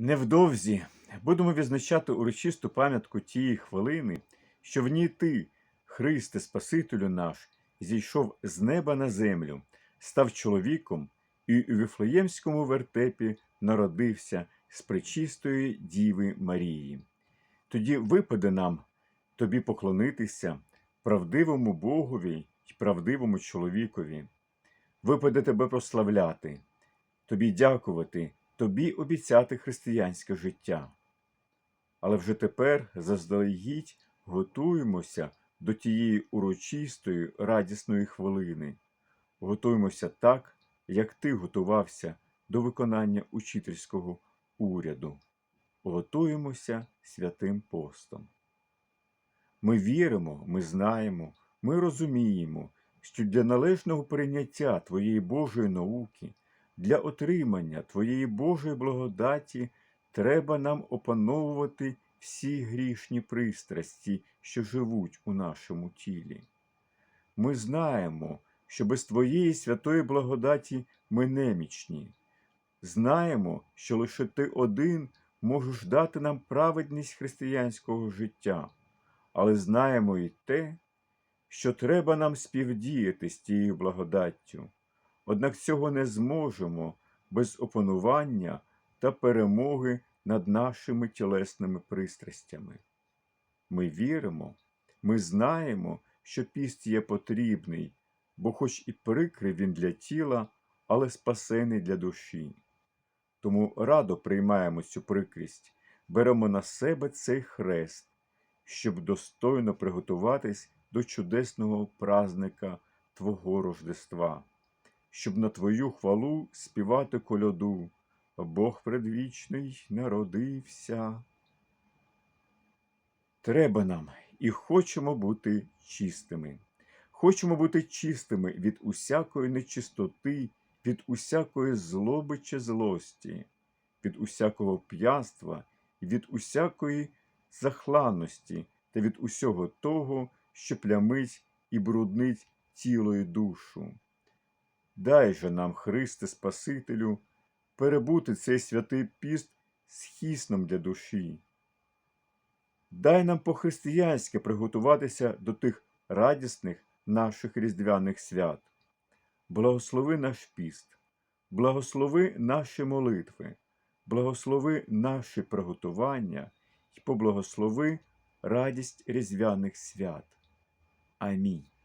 Невдовзі будемо відзначати урочисту пам'ятку тієї хвилини, що в ній ти, Христе Спасителю наш, зійшов з неба на землю, став чоловіком і у Віфлеємському вертепі народився з пречистої Діви Марії. Тоді випаде нам тобі поклонитися правдивому Богові й правдивому чоловікові. Випаде тебе прославляти, тобі дякувати, тобі обіцяти християнське життя. Але вже тепер заздалегідь готуємося до тієї урочистої радісної хвилини. Готуємося так, як ти готувався до виконання учительського уряду. Готуємося святим постом. Ми віримо, ми знаємо, ми розуміємо, що для належного прийняття Твоєї Божої науки, для отримання Твоєї Божої благодаті треба нам опановувати всі грішні пристрасті, що живуть у нашому тілі. Ми знаємо, що без Твоєї святої благодаті ми немічні. Знаємо, що лише Ти один можеш дати нам праведність християнського життя, але знаємо і те, що треба нам співдіяти з тією благодаттю. Однак цього не зможемо без опанування та перемоги над нашими тілесними пристрастями. Ми віримо, ми знаємо, що піст є потрібний, бо хоч і прикрий він для тіла, але спасений для душі. Тому радо приймаємо цю прикрість, беремо на себе цей хрест, щоб достойно приготуватись до чудесного празника Твого Рождества, щоб на Твою хвалу співати коляду. Бог предвічний народився. Треба нам і хочемо бути чистими. Хочемо бути чистими від усякої нечистоти, від усякої злоби чи злості, від усякого п'янства, від усякої захланності та від усього того, що плямить і бруднить тіло і душу. Дай же нам, Христе Спасителю, перебути цей святий піст схисном для душі. Дай нам по-християнськи приготуватися до тих радісних наших різдвяних свят. Благослови наш піст, благослови наші молитви, благослови наші приготування і поблагослови радість різдвяних свят. Амінь.